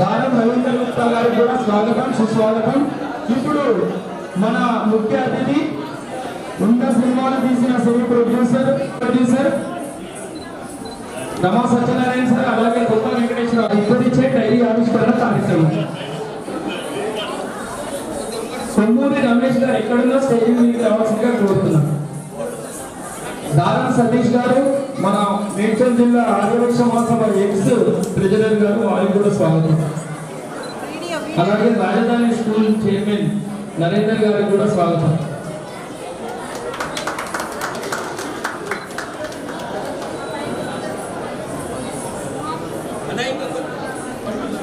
దానం రవీంద్ర గుప్తా గారికి కూడా స్వాగతం సుస్వాగతం. ఇప్పుడు మన ముఖ్య అతిథి ఉండ సినిమాలు తీసిన సినీ producer producer Rama Satyanarayana sir అలాగే గొప్ప వెంకటేశ్వర ఇప్పటిచ్చే డైరీ ఆవిష్కరణ కార్యక్రమం కొమ్మూరి రమేష్ గారు ఎక్కడున్నా స్టేజ్ మీద రావాల్సిందిగా కోరుతున్నాం. దారం సతీష్ గారు మేడ్చల్ జిల్లా ఆదివక్ష మహాసభ ఎక్స్ ట్రెజరర్ గారు వారికి కూడా స్వాగతం. అలాగే రాజధాని స్కూల్ చైర్మన్ నరేందర్ గారికి కూడా స్వాగతం.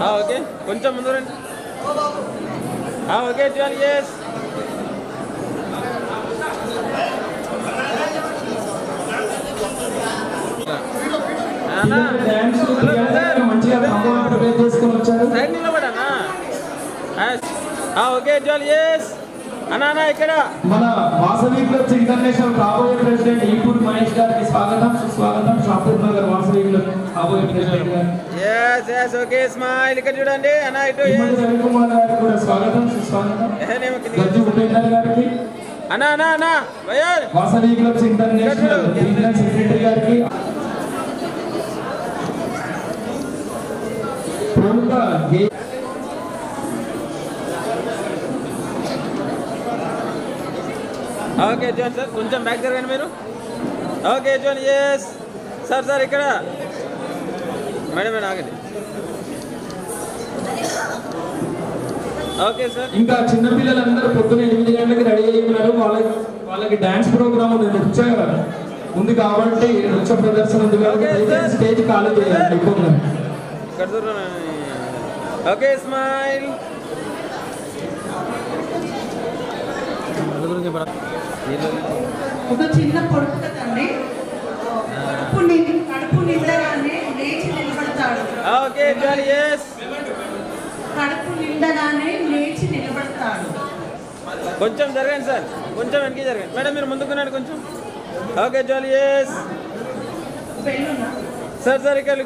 ఆ, ఓకే. కొంచెం ముందు రండి. ఆ, ఓకే ఎస్ ఓకే జాన్ ఎస్ అన్నా అన్నా ఇక్కడ. మన వాసవి క్లబ్స్ ఇంటర్నేషనల్ కాబోయే ప్రెసిడెంట్ ఈపూర్ మహేష్ గారికి స్వాగతం. సుస్వాగతం షాపూర్ నగర్ వాసవి క్లబ్ కాబోయే ప్రెసిడెంట్ గారు ఎస్ ఎస్ ఓకే స్మైల్ ఇక్కడ చూడండి. అన్నా ఇటు. రవికుమార్ గారికి కూడా స్వాగతం సుస్వాగతం. ఏ, నేను కిందికి గజ్జి ఉపేందర్ గారికి. అన్నా అన్నా Vasavi clubs international regional secretary గారికి. ఓకే జోన్ సార్ కొంచెం బ్యాక్ జరగండి మీరు. Okay zone yes sir sir ఇక్కడ. మేడం మేడం ఆగండి. Okay sir. ఇంకా చిన్నపిల్లలందరూ పొద్దున ఎనిమిది గంటలకు రెడీ అయ్యి ఉన్నారు. వాళ్ళకి వాళ్ళకి డాన్స్ ప్రోగ్రామ్ ఉంది నృత్య ఉంది కాబట్టి నృత్య ప్రదర్శన ఉంది కాబట్టి. స్టేజ్ ఖాళీ చేయాలి ఇప్పుడు ఓకే స్మైల్ ఒక చిన్న పొడుపు కదండి కడుపు కడుపు నిండగానే లేచి నిలబడతాడు. ఓకే కడుపు నిండగానే లేచి నిలబడతాడు. కొంచెం జరగండి సార్ కొంచెం వెనక్కి జరగండి. మేడం మీరు ముందుకున్నాడు కొంచెం. Okay zone yes sir sir ఇక్కడ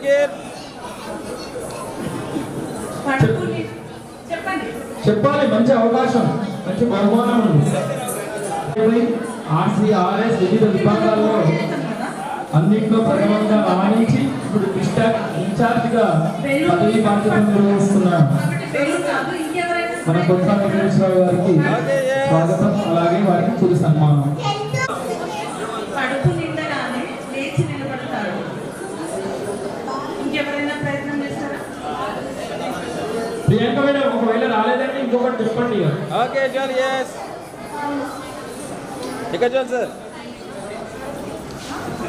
చెప్పాలి మంచి అవకాశం మంచి బహుమానం ఉంది ఆర్సీ ఆర్ఎస్ వివిధ విభాగాల్లో అన్నింటిలో ప్రథమంగా రాణించి ఇప్పుడు డిస్టాక్ ఇన్ఛార్జ్గా పదవి బాధ్యతలు నిర్వహిస్తున్న కాబట్టి పెళ్ళు కాదు ఇంకెవరైనా మన కొత్త గారికి. స్వాగతం. అలాగే వారికి తుది సన్మానం కడుపు నిండగానే లేచి నిలబడతాడు ఇంకెవరైనా ప్రయత్నం చేస్తారా ప్రియాంక మేడం ఒకవేళ రాలేదంటే ఇంకొకటి చెప్పండి ఇక. ఓకే జోన్ ఎస్ ఇక్కడ జోన్ సార్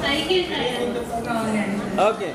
సైకిల్ టైర్ కావాలండి ఓకే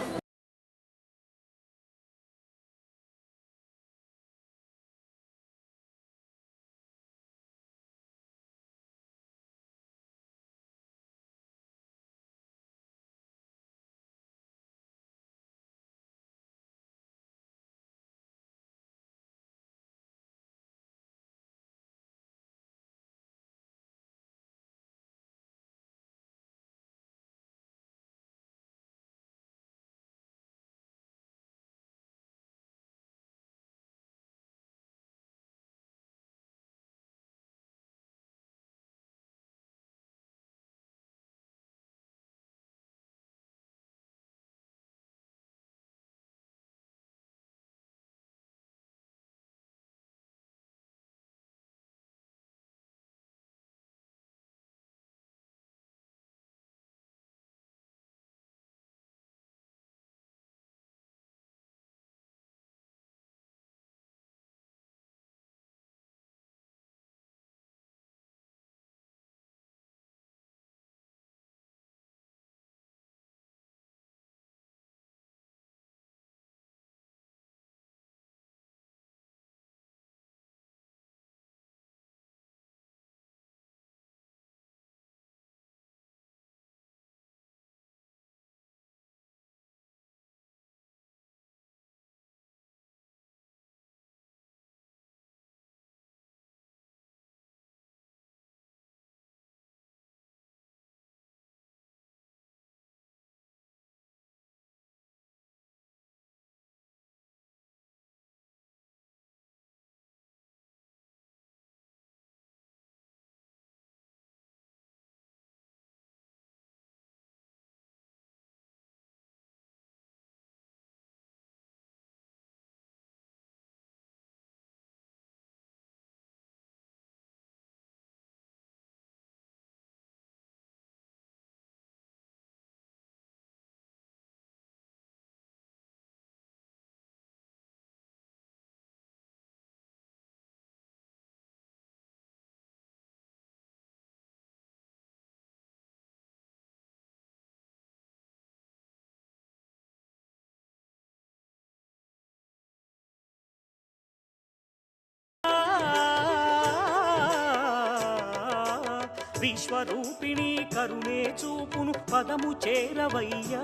విశ్వరూపిణి కరుణే చూపును పదము చేరవయ్యా.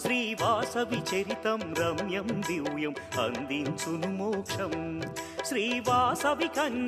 శ్రీవాసవి చరితం రమ్యం దివ్యం అందించును మోక్షం. శ్రీవాసవి కన్